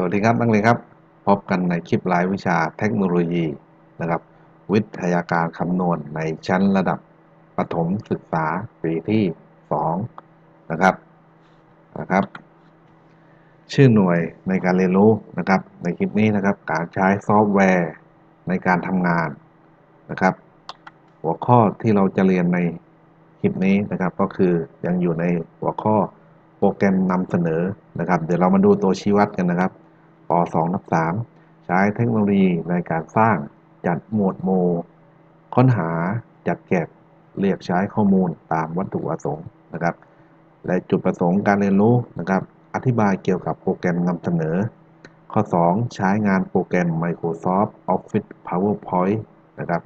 สวัสดีครับนักเรียนครับ พบกันในคลิปรายวิชาเทคโนโลยีนะครับ วิทยาการคำนวณในชั้นระดับประถมศึกษาปีที่ 2 นะครับนะครับ ชื่อหน่วยในการเรียนรู้นะครับ ในคลิปนี้นะครับ การใช้ซอฟต์แวร์ในการทำงานนะครับ หัวข้อที่เราจะเรียนในคลิปนี้นะครับ ก็คือยังอยู่ในหัวข้อโปรแกรมนำเสนอนะครับ เดี๋ยวเรามาดูตัวชี้วัดกันนะครับ ป2นับ3ใช้เทคโนโลยีในการสร้างจัดหมวดโม ค้นหาจัดเก็บเรียกใช้ข้อมูลตามวัตถุประสงค์นะครับ และจุดประสงค์การเรียนรู้นะครับ อธิบายเกี่ยวกับโปรแกรมนำเสนอ ข้อ 2 ใช้งานโปรแกรม Microsoft Office PowerPoint นะครับ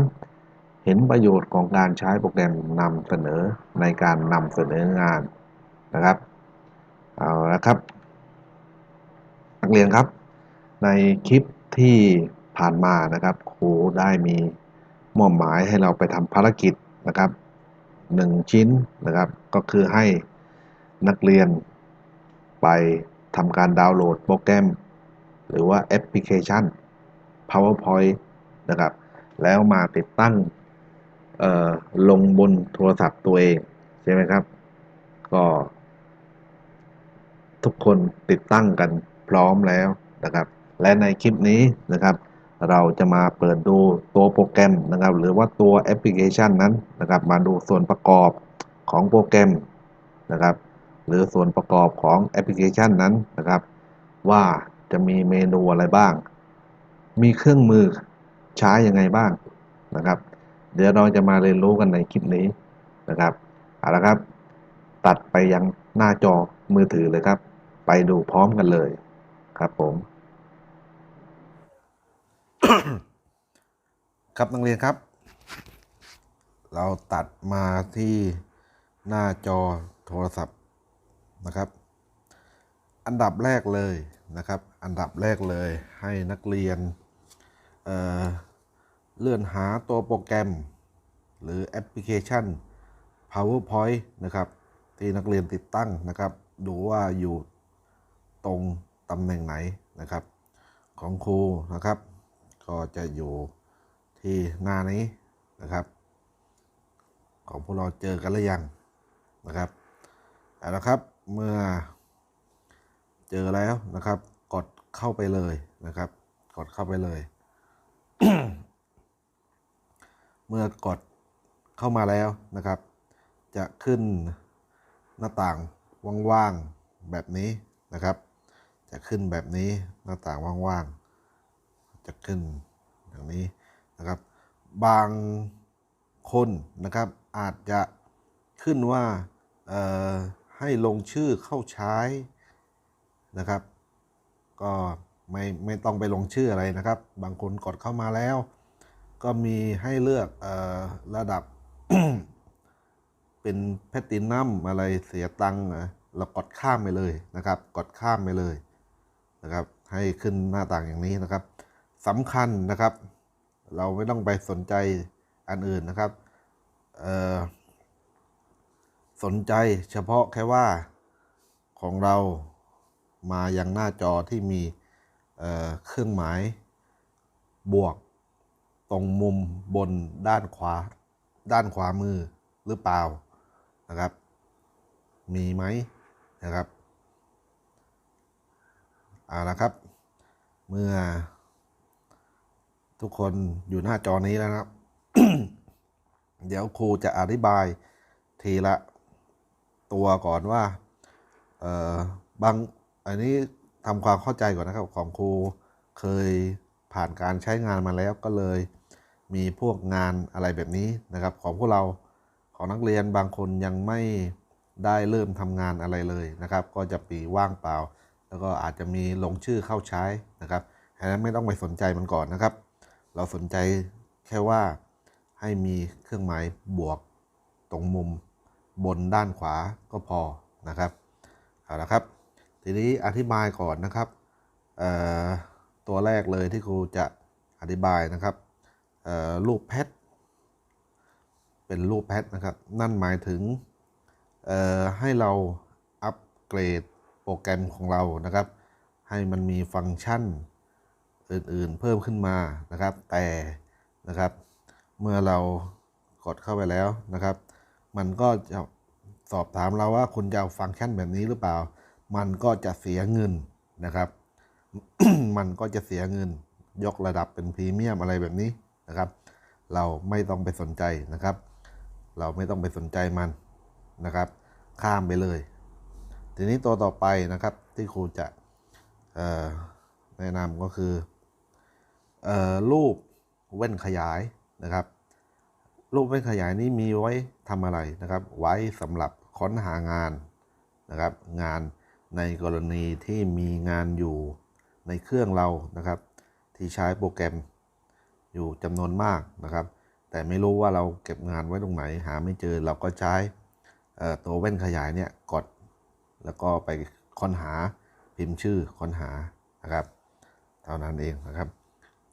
3. เห็นประโยชน์ของการใช้โปรแกรมนำเสนอในการนำเสนองานนะครับ เอาละครับ นักเรียนครับ ในคลิปที่ผ่านมานะครับ ครูได้มีมอบหมายให้เราไปทำภารกิจนะครับหนึ่งชิ้นนะครับ ก็คือให้นักเรียนไปทำการดาวน์โหลดโปรแกรม หรือว่าแอปพลิเคชัน PowerPoint นะครับ แล้วมาติดตั้งลงบนโทรศัพท์ตัวเอง ใช่ไหมครับ ก็ ทุกคนติดตั้งกัน ร้อมแล้วนะครับ และในคลิปนี้นะครับ เราจะมาเปิดดูตัวโปรแกรมนะครับ หรือว่าตัวแอปพลิเคชันนั้นนะครับ มาดูส่วนประกอบของโปรแกรมนะครับ หรือส่วนประกอบของแอปพลิเคชันนั้นนะครับ ว่าจะมีเมนูอะไรบ้าง มีเครื่องมือใช้ยังไงบ้างนะครับ เดี๋ยวเราจะมาเรียนรู้กันในคลิปนี้นะครับเอาละครับ ตัดไปยังหน้าจอมือถือเลยครับ ไปดูพร้อมกันเลย ครับผม ครับนักเรียนครับ เราตัดมาที่หน้าจอโทรศัพท์นะครับ อันดับแรกเลยนะครับ อันดับแรกเลยให้นักเรียนเเลื่อนหาตัวโปรแกรม หรือแอปพลิเคชัน PowerPoint นะครับ ที่นักเรียนติดตั้งนะครับ ดูว่าอยู่ตรง ตำแหน่งไหนนะครับ ของครูนะครับ ก็จะอยู่ที่หน้านี้นะครับ ของพวกเราเจอกันหรือยังนะครับเอาละครับเมื่อเจอแล้วนะครับ กดเข้าไปเลยนะครับ กดเข้าไปเลย เมื่อกดเข้ามาแล้วนะครับ จะขึ้นหน้าต่างว่างๆแบบนี้นะครับ จะขึ้นแบบนี้หน้าต่างว่างๆ จะขึ้นอย่างนี้นะครับ บางคนนะครับอาจจะขึ้นว่าให้ลงชื่อเข้าใช้นะครับ ก็ไม่ไม่ต้องไปลงชื่ออะไรนะครับ บางคนกดเข้ามาแล้ว ก็มีให้เลือกออระดับ เป็นแพตตินัมอะไรเสียตังค์เรากดข้ามไปเลยนะครับ กดข้ามไปเลย นะครับ ให้ขึ้นหน้าต่างอย่างนี้นะครับสำคัญนะครับ เราไม่ต้องไปสนใจอันอื่นนะครับสนใจเฉพาะแค่ว่าของเรามายังหน้าจอที่มีเครื่องหมายบวกตรงมุมบนด้านขวา ด้านขวามือหรือเปล่านะครับ มีไหมนะครับ เอาละครับ เมื่อ ทุกคนอยู่หน้าจอนี้แล้วนะครับ เดี๋ยวครูจะอธิบายทีละตัวก่อนว่าเออบางอันนี้ทำความเข้าใจก่อนนะครับของครูเคยผ่านการใช้งานมาแล้วก็เลย มีพวกงานอะไรแบบนี้นะครับ ของพวกเราของนักเรียนบางคนยังไม่ได้เริ่มทำงานอะไรเลยนะครับ ก็จะปีว่างเปล่า แล้วก็อาจจะมีลงชื่อเข้าใช้นะครับดังนั้นไม่ต้องไปสนใจมันก่อนนะครับ เราสนใจแค่ว่าให้มีเครื่องหมายบวกตรงมุมบนด้านขวาก็พอนะครับเอาละครับ ทีนี้อธิบายก่อนนะครับตัวแรกเลยที่ครูจะอธิบายนะครับรูปแพทเป็นรูปแพทนะครับ นั่นหมายถึงให้เราอัปเกรด โปรแกรมของเรานะครับ ให้มันมีฟังก์ชันอื่นๆ เพิ่มขึ้นมานะครับ แต่นะครับ เมื่อเรากดเข้าไปแล้วนะครับ มันก็จะสอบถามเราว่าคุณจะเอาฟังก์ชันแบบนี้หรือเปล่า มันก็จะเสียเงินนะครับ มันก็จะเสียเงิน ยกระดับเป็นพรีเมียมอะไรแบบนี้นะครับ เราไม่ต้องไปสนใจนะครับ เราไม่ต้องไปสนใจมันนะครับ ข้ามไปเลย ทีนี้ตัวต่อไปนะครับที่ครูจะแนะนำก็คืออรูปแว่นขยายนะครับ รูปแว่นขยายนี้มีไว้ทำอะไรนะครับ ไว้สำหรับค้นหางานนะครับ งานในกรณีที่มีงานอยู่ในเครื่องเรานะครับ ที่ใช้โปรแกรมอยู่จำนวนมากนะครับ แต่ไม่รู้ว่าเราเก็บงานไว้ตรงไหนหาไม่เจอเราก็ใช้ตัวแว่นขยายเนี่ยกด แล้วก็ไปค้นหาพิมพ์ชื่อค้นหานะครับ เท่านั้นเองนะครับ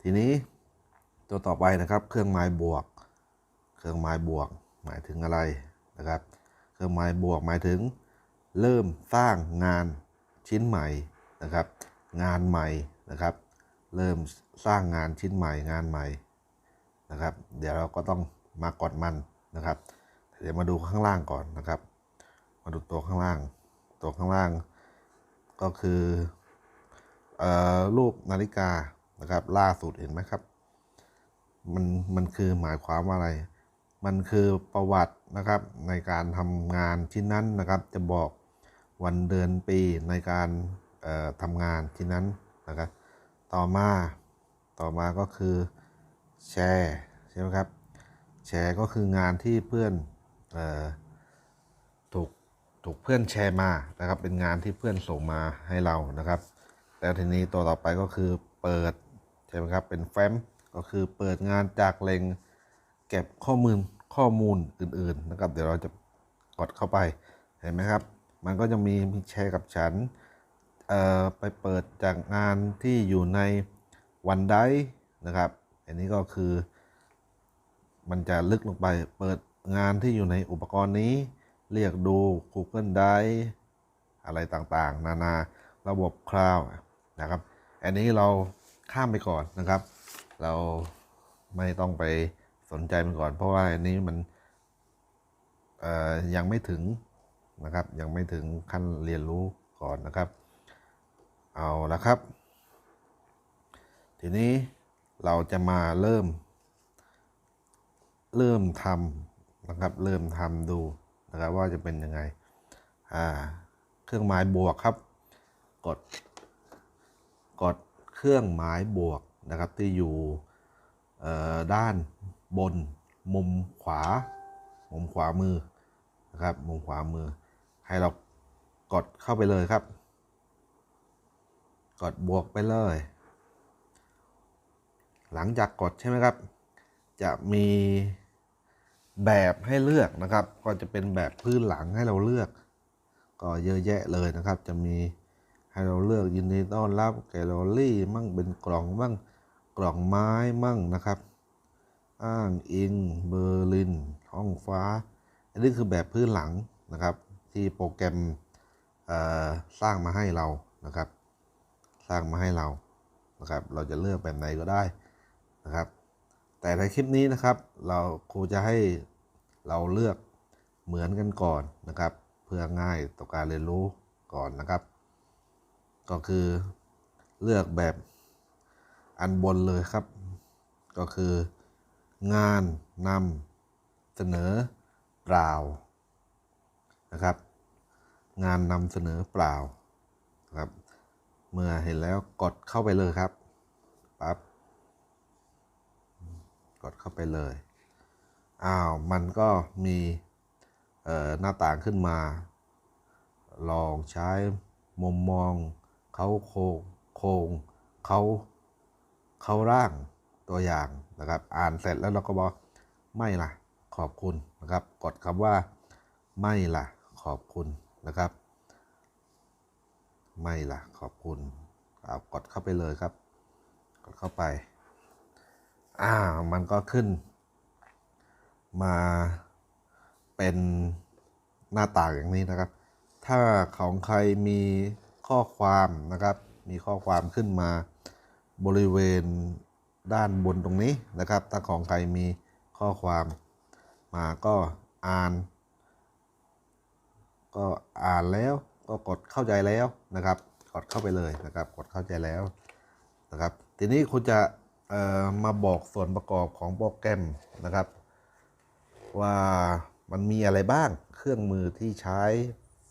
ทีนี้ตัวต่อไปนะครับ เครื่องหมายบวก เครื่องหมายบวกหมายถึงอะไรนะครับ เครื่องหมายบวกหมายถึง เริ่มสร้างงานชิ้นใหม่นะครับ งานใหม่นะครับ เริ่มสร้างงานชิ้นใหม่งานใหม่นะครับ เดี๋ยวเราก็ต้องมากดมันนะครับ เดี๋ยวมาดูข้างล่างก่อนนะครับ มาดูตัวข้างล่าง ตัวข้างล่าง ก็คืออรูปนาฬิกานะครับ ล่าสุดเห็นไหมครับ มันมันคือหมายความว่าอะไร มันคือประวัตินะครับในการทำงานชิ้นนั้นนะครับ จะบอกวันเดือนปีในการทำงานชิ้นนั้นนะครับ ต่อมาต่อมาก็คือแชร์ใช่ไหมครับ แชร์ก็คืองานที่เพื่อนอ ถูกเพื่อนแชร์มานะครับ เป็นงานที่เพื่อนส่งมาให้เรานะครับแล้วทีนี้ตัวต่อไปก็คือเปิดใช่ไหมครับเป็นแฟ้มก็คือเปิดงานจากแหล่งเก็บข้อมูลข้อมูลอื่น ๆ นะครับ เดี๋ยวเราจะกดเข้าไปเห็นไหมครับ มันก็จะมีมีแชร์กับฉันเอ่อไปเปิดจากงานที่อยู่ในวันไดนะครับ อันนี้ก็คือ มันจะลึกลงไปเปิดงานที่อยู่ในอุปกรณ์นี้ เรียกดู Google Drive อะไรต่างๆ นานาระบบคลาวนะครับ อันนี้เราข้ามไปก่อนนะครับ เราไม่ต้องไปสนใจมันก่อน เพราะว่าอันนี้มันยังไม่ถึงนะครับ ยังไม่ถึงขั้นเรียนรู้ก่อนนะครับ เอาละครับ ทีนี้เราจะมาเริ่ม เริ่มทำนะครับ เริ่มทำดู นะครับว่าจะเป็นยังไงอ่าเครื่องหมายบวกครับ กด กดเครื่องหมายบวกนะครับที่อยู่ด้านบนมุมขวา มุมขวามือนะครับมุมขวามือ ให้เรากดเข้าไปเลยครับ กดบวกไปเลย หลังจากกดใช่ไหมครับ จะมี แบบให้เลือกนะครับ ก็จะเป็นแบบพื้นหลังให้เราเลือก ก็เยอะแยะเลยนะครับ จะมีให้เราเลือกยินดีต้อนรับแกลเลอรี่มั่งเป็นกล่องมั่งกล่องไม้มั่งนะครับ อ้างอิงเบอร์ลินท้องฟ้า อันนี้คือแบบพื้นหลังนะครับ ที่โปรแกรมสร้างมาให้เรานะครับ สร้างมาให้เรานะครับ เราจะเลือกแบบไหนก็ได้นะครับ แต่ในคลิปนี้นะครับ เราครูจะให้ เราเลือกเหมือนกันก่อนนะครับ เพื่อง่ายต่อการเรียนรู้ก่อนนะครับ ก็คือเลือกแบบอันบนเลยครับ ก็คืองานนำเสนอเปล่านะครับ งานนำเสนอเปล่าครับ เมื่อเห็นแล้วกดเข้าไปเลยครับปั๊บกดเข้าไปเลย อ้าวมันก็มีหน้าต่างขึ้นมา ลองใช้มุมมองเขาโคงโคงเขาเขาร่างตัวอย่างนะครับ อ่านเสร็จแล้วเราก็บอกไม่ล่ะขอบคุณนะครับ กดคำว่าไม่ล่ะขอบคุณนะครับ ไม่ล่ะขอบคุณเอากดเข้าไปเลยครับ กดเข้าไป อ่ามันก็ขึ้น มาเป็นหน้าต่างอย่างนี้นะครับ ถ้าของใครมีข้อความนะครับ มีข้อความขึ้นมาบริเวณด้านบนตรงนี้นะครับ ถ้าของใครมีข้อความมาก็อ่าน ก็อ่านแล้วก็กดเข้าใจแล้วนะครับ กดเข้าไปเลยนะครับ กดเข้าใจแล้วนะครับ ทีนี้คุณจะมาบอกส่วนประกอบของโปรแกรมนะครับ ว่ามันมีอะไรบ้างเครื่องมือที่ใช้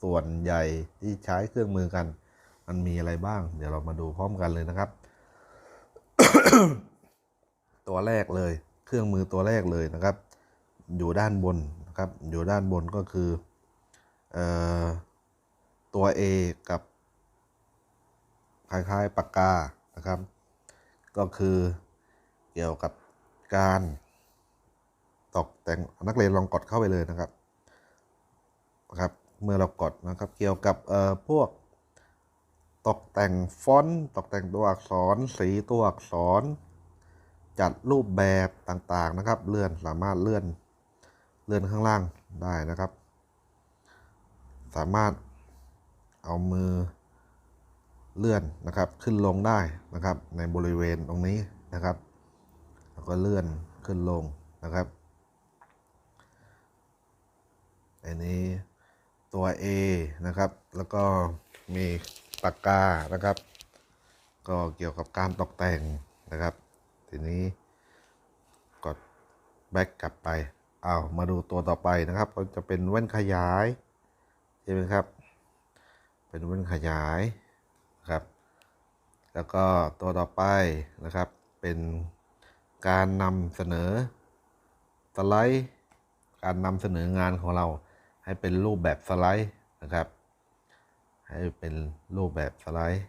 ส่วนใหญ่ที่ใช้เครื่องมือกัน มันมีอะไรบ้าง เดี๋ยวเรามาดูพร้อมกันเลยนะครับ ตัวแรกเลยเครื่องมือตัวแรกเลยนะครับ อยู่ด้านบนนะครับ อยู่ด้านบนก็คือเอ่อตัว A กับคล้ายๆปากกานะครับ ก็คือเกี่ยวกับการ ตกแต่งนักเรียนลองกดเข้าไปเลยนะครับนะครับ เมื่อเรากดนะครับเกี่ยวกับเอ่อพวก ตกแต่งฟอนต์ตกแต่งตัวอักษร สีตัวอักษร จัดรูปแบบต่างๆนะครับ เลื่อนสามารถเลื่อนเลื่อนข้างล่างได้นะครับ สามารถเอามือเลื่อนนะครับขึ้นลงได้นะครับ ในบริเวณตรงนี้นะครับ แล้วก็เลื่อนขึ้นลงนะครับ อันนี้ตัว A นะครับ แล้วก็มีปากกานะครับ ก็เกี่ยวกับการตกแต่งนะครับ ทีนี้กดแบ็กกลับไปเอามาดูตัวต่อไปนะครับก็จะเป็นแว่นขยายใช่ไหมครับ เป็นแว่นขยายนะครับ แล้วก็ตัวต่อไปนะครับ เป็นการนำเสนอสไลด์การนำเสนองานของเรา ให้เป็นรูปแบบสไลด์นะครับ ให้เป็นรูปแบบสไลด์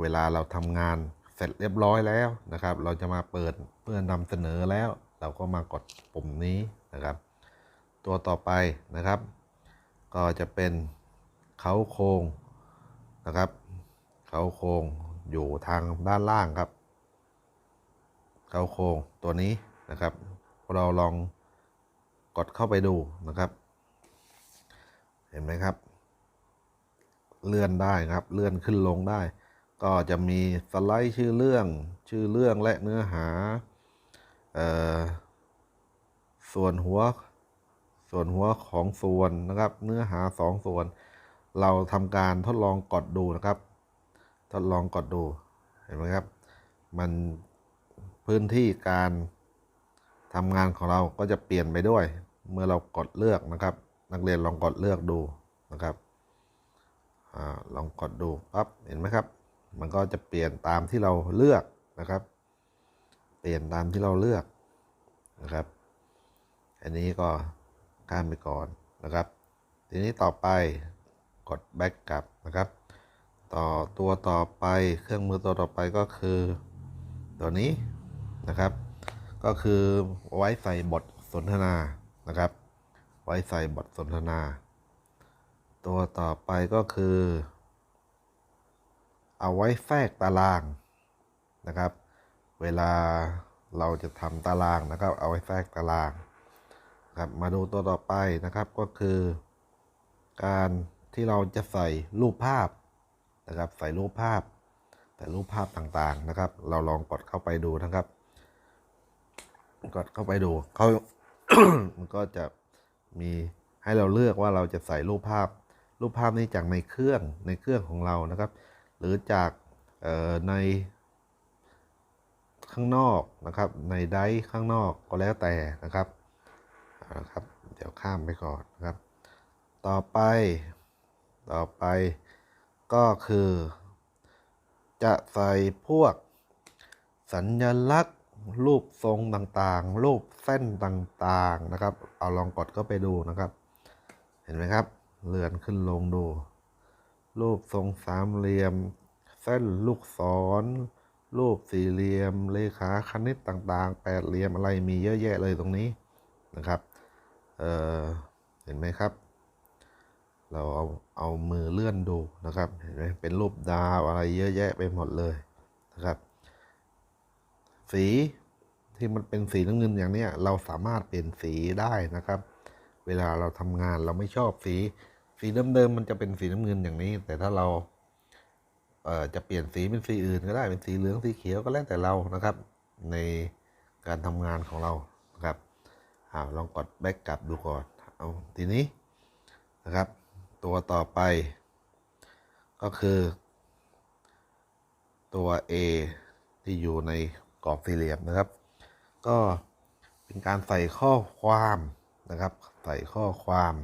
เวลาเราทำงานเสร็จเรียบร้อยแล้วนะครับ เราจะมาเปิดเพื่อนำเสนอแล้ว เราก็มากดปุ่มนี้นะครับ ตัวต่อไปนะครับ ก็จะเป็นเขาโครงนะครับ เขาโครงอยู่ทางด้านล่างครับ เขาโครงตัวนี้นะครับ เราลอง กดเข้าไปดูนะครับ เห็นไหมครับ เลื่อนได้ครับ เลื่อนขึ้นลงได้ ก็จะมีสไลด์ชื่อเรื่องชื่อเรื่องและเนื้อหาเอ่อส่วนหัวส่วนหัวของส่วนนะครับ เนื้อหาสองส่วน เราทำการทดลองกดดูนะครับ ทดลองกดดูเห็นไหมครับ มันพื้นที่การทำงานของเราก็จะเปลี่ยนไปด้วย เมื่อเรากดเลือกนะครับ นักเรียนลองกดเลือกดูนะครับอลองกดดูปั๊บเห็นไหมครับ มันก็จะเปลี่ยนตามที่เราเลือกนะครับ เปลี่ยนตามที่เราเลือกนะครับ อันนี้ก็ข้ามไปก่อนนะครับ ทีนี้ต่อไปกด back กลับนะครับ ต่อตัวต่อไปเครื่องมือตัวต่อไปก็คือตัวนี้นะครับ ก็คือไว้ใส่บทสนทนา นะครับ ไว้ใส่บทสนทนา ตัวต่อไปก็คือ เอาไว้แทรกตารางนะครับ เวลาเราจะทำตารางนะครับ เอาไว้แทรกตารางครับมาดูตัวต่อไปนะครับก็คือ การที่เราจะใส่รูปภาพนะครับ ใส่รูปภาพ แต่รูปภาพต่างๆนะครับ เราลองกดเข้าไปดูนะครับ กดเข้าไปดูเขา มันก็จะมีให้เราเลือกว่าเราจะใส่รูปภาพ รูปภาพนี้จากในเครื่องในเครื่องของเรานะครับ หรือจากในข้างนอกนะครับ ในไดร์ข้างนอกก็แล้วแต่นะครับเอาละครับ เดี๋ยวข้ามไปก่อนนะครับ ต่อไปต่อไปก็คือ จะใส่พวกสัญลักษณ์ รูปทรงต่างๆ รูปเส้นต่างๆนะครับ เอาลองกดเข้าไปดูนะครับ เห็นไหมครับ เลื่อนขึ้นลงดู รูปทรงสามเหลี่ยม เส้นลูกศร รูปสี่เหลี่ยม เลขาคณิตต่างๆ แปดเหลี่ยมอะไรมีเยอะแยะเลยตรงนี้นะครับ เอ่อเห็นไหมครับ เราเอาเอามือเลื่อนดูนะครับ เห็นไหมเป็นรูปดาวอะไรเยอะแยะไปหมดเลยนะครับ สีที่มันเป็นสีน้ำเงินอย่างนี้เราสามารถเปลี่ยนสีได้นะครับ เวลาเราทำงานเราไม่ชอบสี สีเดิมๆมันจะเป็นสีน้ำเงินอย่างนี้ แต่ถ้าเราเอ่อจะเปลี่ยนสีเป็นสีอื่นก็ได้เป็นสีเหลืองสีเขียวก็แล้วแต่เรานะครับ ในการทำงานของเรานะครับอาลองกดแบ็กกลับดูก่อนเอาทีนี้นะครับ ตัวต่อไป ก็คือ ตัว A ที่อยู่ใน กรอบสี่เหลี่ยมนะครับ ก็เป็นการใส่ข้อความนะครับ ใส่ข้อความ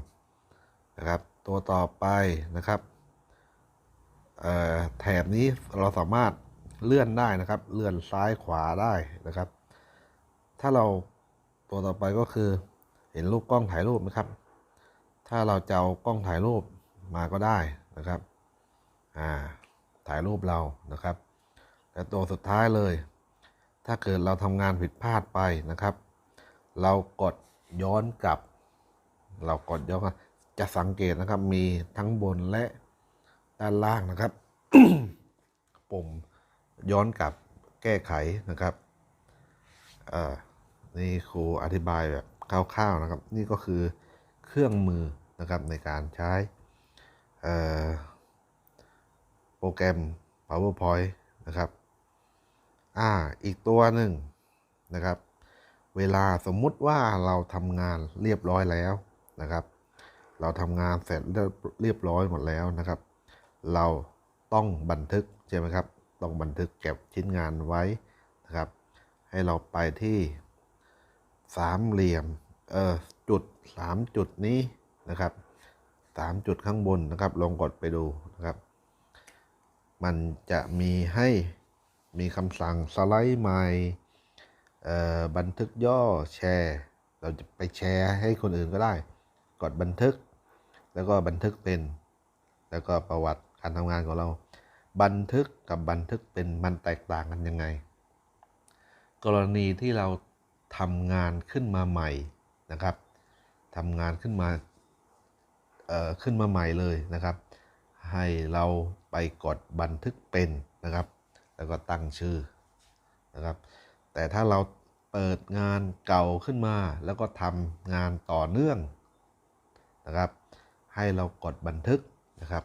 นะครับ ตัวต่อไปนะครับแถบนี้เราสามารถเลื่อนได้นะครับ เลื่อนซ้ายขวาได้นะครับ ถ้าเราตัวต่อไปก็คือ เห็นรูปกล้องถ่ายรูปไหมครับ ถ้าเราจะเอากล้องถ่ายรูปมาก็ได้นะครับอ่าถ่ายรูปเรานะครับ และตัวสุดท้ายเลย ถ้าเกิดเราทำงานผิดพลาดไปนะครับ เรากดย้อนกลับ เรากดย้อนกลับจะสังเกตนะครับ มีทั้งบนและด้านล่างนะครับปุ่มย้อนกลับแก้ไขนะครับนี่ครูอธิบายแบบคร่าวๆนะครับ นี่ก็คือเครื่องมือนะครับในการใช้โปรแกรม PowerPoint นะครับ อ่า อีกตัวหนึ่งนะครับ เวลาสมมุติว่าเราทำงานเรียบร้อยแล้วนะครับ เราทำงานเสร็จเรียบเรียบร้อยหมดแล้วนะครับ เราต้องบันทึกใช่ไหมครับ ต้องบันทึกเก็บชิ้นงานไว้นะครับ ให้เราไปที่สามเหลี่ยมเออจุดสามจุดนี้นะครับสามจุดข้างบนนะครับ ลองกดไปดูนะครับ มันจะมีให้ มีคำสั่งสไลด์ใหม่บันทึกย่อแชร์ เราจะไปแชร์ให้คนอื่นก็ได้ กดบันทึก แล้วก็บันทึกเป็น แล้วก็ประวัติการทำงานของเรา บันทึกกับบันทึกเป็นมันแตกต่างกันยังไง กรณีที่เราทำงานขึ้นมาใหม่นะครับทำงานขึ้นมาเอ่อขึ้นมาใหม่เลยนะครับ ให้เราไปกดบันทึกเป็นนะครับ แล้วก็ตั้งชื่อนะครับ แต่ถ้าเราเปิดงานเก่าขึ้นมา แล้วก็ทำงานต่อเนื่องนะครับ ให้เรากดบันทึกนะครับ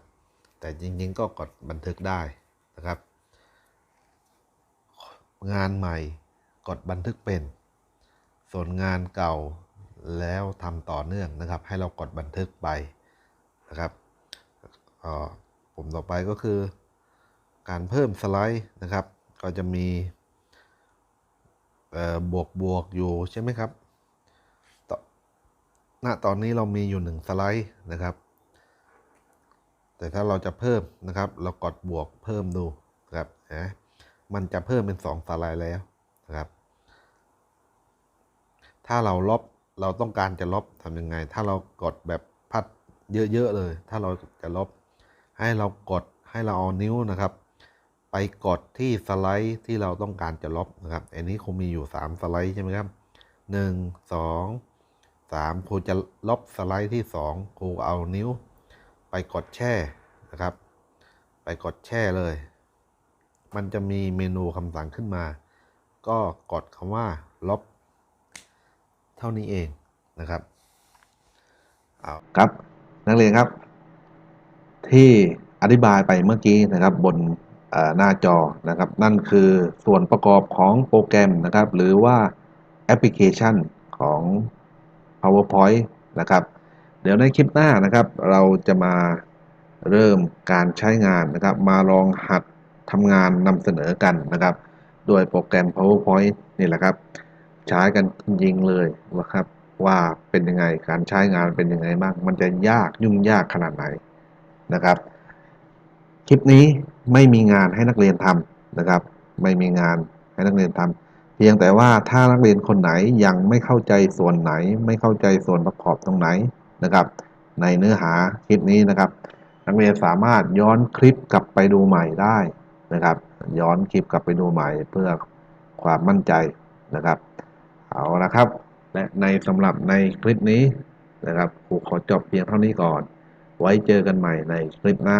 แต่จริงๆก็กดบันทึกได้นะครับ งานใหม่กดบันทึกเป็น ส่วนงานเก่าแล้วทำต่อเนื่องนะครับ ให้เรากดบันทึกไปนะครับออปุ่มต่อไปก็คือ การเพิ่มสไลด์นะครับ ก็จะมีบวกบวกอยู่ใช่ไหมครับตณตอนนี้เรามีอยู่หนึ่งสไลด์นะครับ แต่ถ้าเราจะเพิ่มนะครับ เรากดบวกเพิ่มดูนะครับนะมันจะเพิ่มเป็นสองสไลด์แล้วนะครับ ถ้าเราลบเราต้องการจะลบทำยังไง ถ้าเรากดแบบพัดเยอะๆเลย ถ้าเราจะลบ ให้เรากดให้เราเอานิ้วนะครับ ไปกดที่สไลด์ที่เราต้องการจะลบนะครับ อันนี้คงมีอยู่ 3 สไลด์ใช่ไหมครับ 1 2 3ครูจะลบสไลด์ที่ 2ครูเอานิ้ว ไปกดแช่นะครับ ไปกดแช่เลย มันจะมีเมนูคำสั่งขึ้นมา ก็กดคำว่าลบ เท่านี้เองนะครับเอาครับนักเรียนครับ ที่อธิบายไปเมื่อกี้นะครับบน หน้าจอนะครับ นั่นคือส่วนประกอบของโปรแกรมนะครับ หรือว่าแอปพลิเคชันของ PowerPoint นะครับ เดี๋ยวในคลิปหน้านะครับ เราจะมาเริ่มการใช้งานนะครับ มาลองหัดทำงานนำเสนอกันนะครับโดยโปรแกรม PowerPoint นี่แหละครับ ใช้กันจริงเลยนะครับว่าเป็นยังไงการใช้งานเป็นยังไงบ้าง มันจะยากยุ่งยากขนาดไหนนะครับ คลิปนี้ไม่มีงานให้นักเรียนทำนะครับ ไม่มีงานให้นักเรียนทำเพียงแต่ว่าถ้านักเรียนคนไหนยังไม่เข้าใจส่วนไหน ไม่เข้าใจส่วนประกอบตรงไหนนะครับ ในเนื้อหาคลิปนี้นะครับ นักเรียนสามารถย้อนคลิปกลับไปดูใหม่ได้นะครับ ย้อนคลิปกลับไปดูใหม่เพื่อความมั่นใจนะครับ เอาละครับ และในสำหรับในคลิปนี้นะครับครูขอจบเพียงเท่านี้ก่อน ไว้เจอกันใหม่ในคลิปหน้า